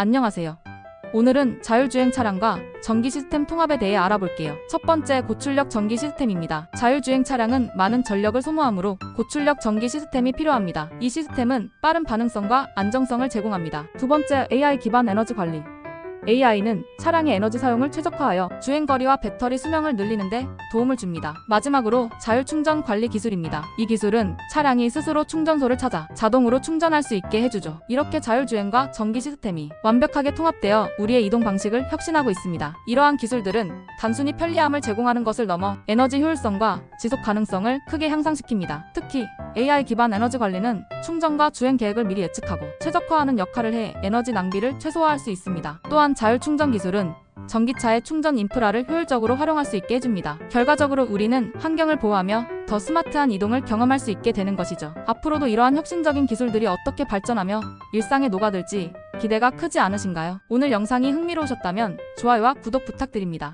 안녕하세요. 오늘은 자율주행 차량과 전기 시스템 통합에 대해 알아볼게요. 첫 번째 고출력 전기 시스템입니다. 자율주행 차량은 많은 전력을 소모하므로 고출력 전기 시스템이 필요합니다. 이 시스템은 빠른 반응성과 안정성을 제공합니다. 두 번째 AI 기반 에너지 관리. AI는 차량의 에너지 사용을 최적화하여 주행거리와 배터리 수명을 늘리는데 도움을 줍니다. 마지막으로 자율충전 관리 기술입니다. 이 기술은 차량이 스스로 충전소를 찾아 자동으로 충전할 수 있게 해주죠. 이렇게 자율주행과 전기 시스템이 완벽하게 통합되어 우리의 이동 방식을 혁신하고 있습니다. 이러한 기술들은 단순히 편리함을 제공하는 것을 넘어 에너지 효율성과 지속 가능성을 크게 향상시킵니다. 특히 AI 기반 에너지 관리는 충전과 주행 계획을 미리 예측하고 최적화하는 역할을 해 에너지 낭비를 최소화할 수 있습니다. 또한 자율 충전 기술은 전기차의 충전 인프라를 효율적으로 활용할 수 있게 해줍니다. 결과적으로 우리는 환경을 보호하며 더 스마트한 이동을 경험할 수 있게 되는 것이죠. 앞으로도 이러한 혁신적인 기술들이 어떻게 발전하며 일상에 녹아들지 기대가 크지 않으신가요? 오늘 영상이 흥미로우셨다면 좋아요와 구독 부탁드립니다.